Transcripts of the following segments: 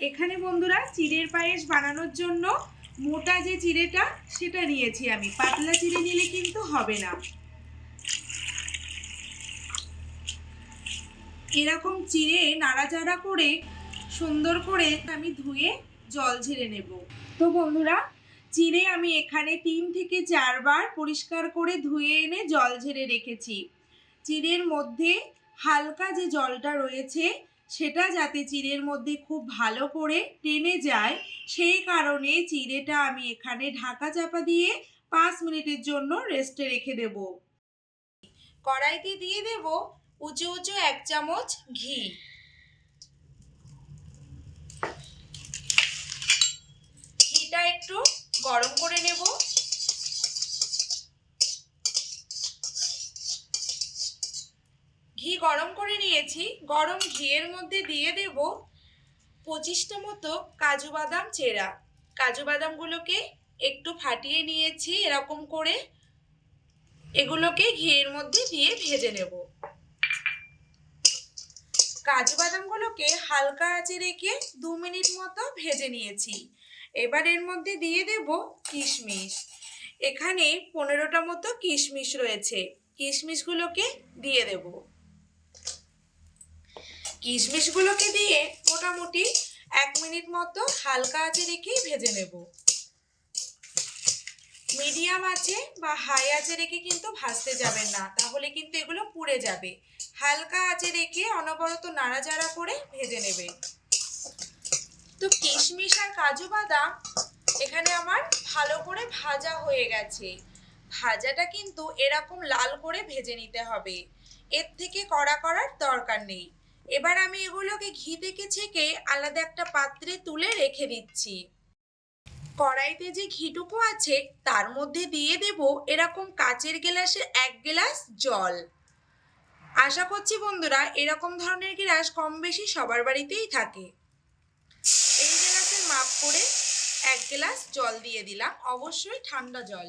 এখানে বন্ধুরা চিড়ের পায়েস বানানোর জন্য মোটা যে চিড়েটা, সেটা নিয়েছি আমি। পাতলা চিড়ে নিলে কিন্তু হবে না। এরকম চিড়ে নাড়াচাড়া করে, সুন্দর করে আমি ধুয়ে জল ঝেড়ে নেব। তো বন্ধুরা, চিড়ে আমি এখানে তিন থেকে চারবার পরিষ্কার করে ধুয়ে এনে জল ঝেড়ে রেখেছি। চিড়ের মধ্যে হালকা যে জলটা রয়েছে সেটা যাতে চিড়ের মধ্যে খুব ভালো করে টেনে যায়, সেই কারণে চিড়েটা আমি এখানে ঢাকা চাপা দিয়ে পাঁচ মিনিটের জন্য রেস্টে রেখে দেব। কড়াইতে দিয়ে দেব উঁচু উঁচু এক চামচ ঘি। ঘিটা একটু গরম করে নেব। ঘি গরম করে নিয়েছি। গরম ঘিয়ের মধ্যে দিয়ে দেব পঁচিশটা মতো কাজু বাদাম চেরা। কাজু বাদামগুলোকে একটু ফাটিয়ে নিয়েছি এরকম করে। এগুলোকে ঘিয়ের মধ্যে দিয়ে ভেজে নেব। কাজু বাদামগুলোকে হালকা আঁচে রেখে দু মিনিট মতো ভেজে নিয়েছি। এবার এর মধ্যে দিয়ে দেব কিশমিশ। এখানে পনেরোটা মতো কিশমিশ রয়েছে। কিশমিশগুলোকে দিয়ে দেব। কিশমিশগুলোকে দিয়ে মোটামুটি এক মিনিট মতো হালকা আঁচে রেখেই ভেজে নেব। মিডিয়াম আছে বা হাই আঁচে রেখে কিন্তু ভাজতে যাবেন না, তাহলে কিন্তু এগুলো পুড়ে যাবে। হালকা আঁচে রেখে অনবরত নাড়াচাড়া করে ভেজে নেবে। তো কিশমিশ আর কাজু বাদাম এখানে আমার ভালো করে ভাজা হয়ে গেছে। ভাজাটা কিন্তু এরকম লাল করে ভেজে নিতে হবে। এর থেকে কড়া করার দরকার নেই। এবার আমি এগুলোকে ঘি থেকে ছেঁকে আলাদা একটা পাত্রে তুলে রেখে দিচ্ছি। কড়াইতে যে ঘিটুকু আছে, তার মধ্যে দিয়ে দেব এরকম কাচের গ্লাসের এক গ্লাস জল। আশা করছি বন্ধুরা, এরকম ধরনের গ্লাস কম বেশি সবার বাড়িতেই থাকে। এই গ্লাসের মাপ করে এক গ্লাস জল দিয়ে দিলাম, অবশ্যই ঠান্ডা জল।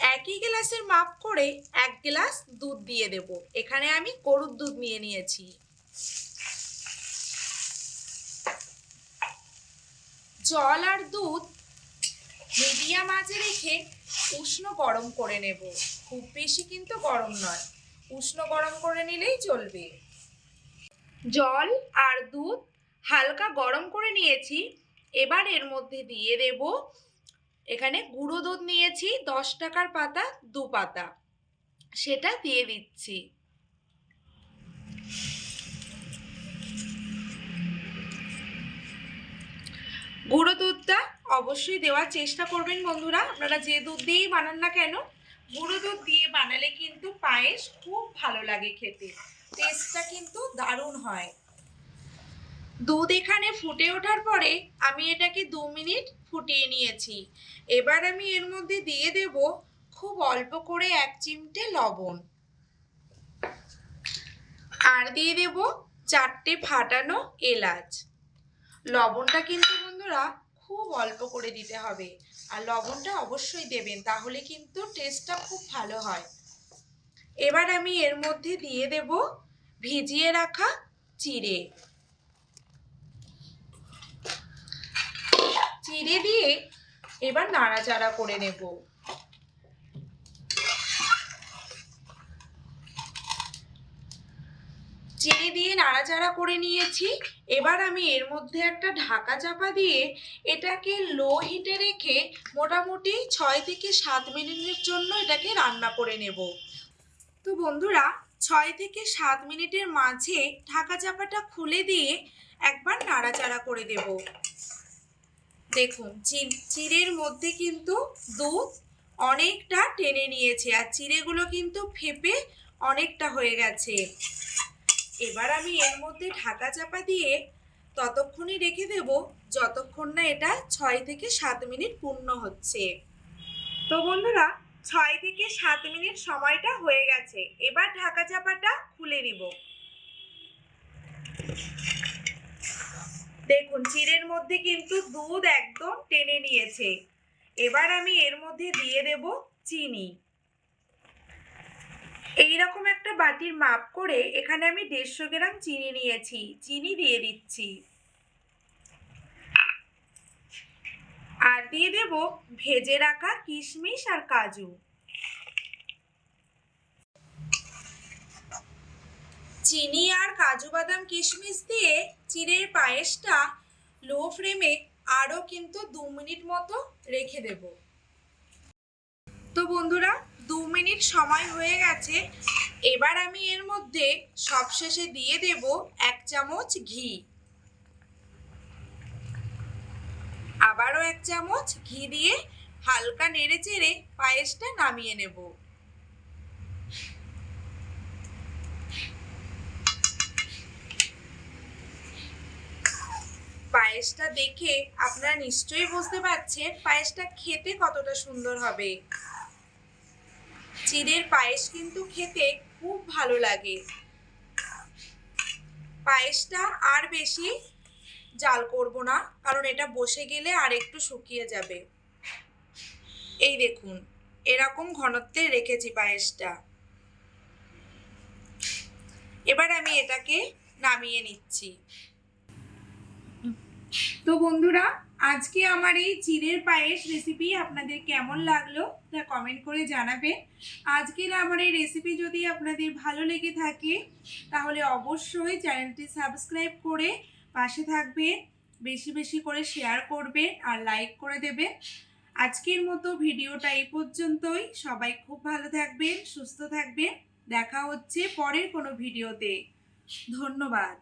একই গ্লাসের মাপ করে এক গ্লাস দুধ দিয়ে দেব। এখানে আমি গরুর দুধ নিয়ে নিয়েছি। জল আর দুধ মিডিয়াম আঁচে রেখে উষ্ণ গরম করে নেব। খুব বেশি কিন্তু গরম নয়। উষ্ণ গরম করে নিলেই চলবে। জল আর দুধ হালকা গরম করে নিয়েছি। এবার এর মধ্যে দিয়ে দেব এখানে গুঁড়ো দুধ নিয়েছি, দশ টাকার পাতা, দু পাতা। সেটা দিয়ে দিচ্ছি। গুঁড়ো দুধটা অবশ্যই দেওয়ার চেষ্টা করবেন বন্ধুরা। আপনারা যে দুধ দিয়েই বানান না কেন, গুঁড়ো দুধ দিয়ে বানালে কিন্তু পায়েস খুব ভালো লাগে খেতে। টেস্টটা কিন্তু দারুণ হয়। দুধ এখানে ফুটে ওঠার পরে আমি এটাকে দু মিনিট ফুটিয়ে নিয়েছি। এবার আমি এর মধ্যে দিয়ে দেব খুব অল্প করে এক চিমটে লবণ। আর দিয়ে দেব চারটে ফাটানো এলাচ। লবণটা কিন্তু বন্ধুরা খুব অল্প করে দিতে হবে। আর লবণটা অবশ্যই দেবেন, তাহলে কিন্তু টেস্টটা খুব ভালো হয়। এবার আমি এর মধ্যে দিয়ে দেব ভিজিয়ে রাখা চিড়ে। চিড়ে দিয়ে এবার নাড়াচাড়া করে নেব। চিনি দিয়ে নাড়াচাড়া করে নিয়েছি। এবার আমি এর মধ্যে একটা ঢাকা চাপা দিয়ে এটাকে লো হিটে রেখে মোটামুটি ছয় থেকে সাত মিনিটের জন্য এটাকে রান্না করে নেব। তো বন্ধুরা, ছয় থেকে সাত মিনিটের মাঝে ঢাকা চাপাটা খুলে দিয়ে একবার নাড়াচাড়া করে দেব দেখুন চিড়ের মধ্যে কিন্তু দুধ অনেকটা টেনে নিয়েছে আর চিড়েগুলো কিন্তু ফেপে অনেকটা হয়ে গেছে। এবার আমি এর মধ্যে ঢাকা চাপা দিয়ে ততক্ষণই রেখে দেব, যতক্ষণ না এটা ছয় থেকে সাত মিনিট পূর্ণ হচ্ছে। তো বন্ধুরা, ছয় থেকে সাত মিনিট সময়টা হয়ে গেছে। এবার ঢাকা চাপাটা খুলে দিব দেখুন, চিড়ের মধ্যে কিন্তু দুধ একদম টেনে নিয়েছে। এবার আমি এর মধ্যে দিয়ে দেব চিনি। এই রকম একটা বাটির মাপ করে এখানে আমি দেড়শো গ্রাম চিনি নিয়েছি। চিনি দিয়ে দিচ্ছি। আর দিয়ে দেব ভেজে রাখা কিশমিশ আর কাজু। চিনি আর কাজু বাদাম কিশমিশ দিয়ে চিড়ের পায়েসটা লো ফ্লেমে আরও কিন্তু দু মিনিট মতো রেখে দেব। তো বন্ধুরা, দু মিনিট সময় হয়ে গেছে। এবার আমি এর মধ্যে সবশেষে দিয়ে দেব এক চামচ ঘি। আবারও এক চামচ ঘি দিয়ে হালকা নেড়ে চেড়ে পায়েসটা নামিয়ে নেব। পায়েসটা দেখে আপনারা নিশ্চয়ই বুঝতে পারছেন পায়েসটা খেতে কতটা সুন্দর হবে। চিড়ের পায়েস কিন্তু খেতে খুব ভালো লাগে। পায়েসটা আর বেশি জাল করব না, কারণ এটা বসে গেলে আর একটু শুকিয়ে যাবে। এই দেখুন, এরকম ঘনত্বে রেখেছি পায়েসটা। এবার আমি এটাকে নামিয়ে নিচ্ছি। তো বন্ধুরা, আজকে আমার এই চিড়ের পায়েস রেসিপি আপনাদের কেমন লাগল তা কমেন্ট করে জানাবেন। আজকের আমার এই রেসিপি যদি আপনাদের ভালো লেগে থাকে, তাহলে অবশ্যই চ্যানেলটি সাবস্ক্রাইব করে পাশে থাকবেন, বেশি বেশি করে শেয়ার করবেন আর লাইক করে দেবেন। আজকের মতো ভিডিওটা এই পর্যন্তই। সবাই খুব ভালো থাকবেন, সুস্থ থাকবেন। দেখা হচ্ছে পরের কোনো ভিডিওতে। ধন্যবাদ।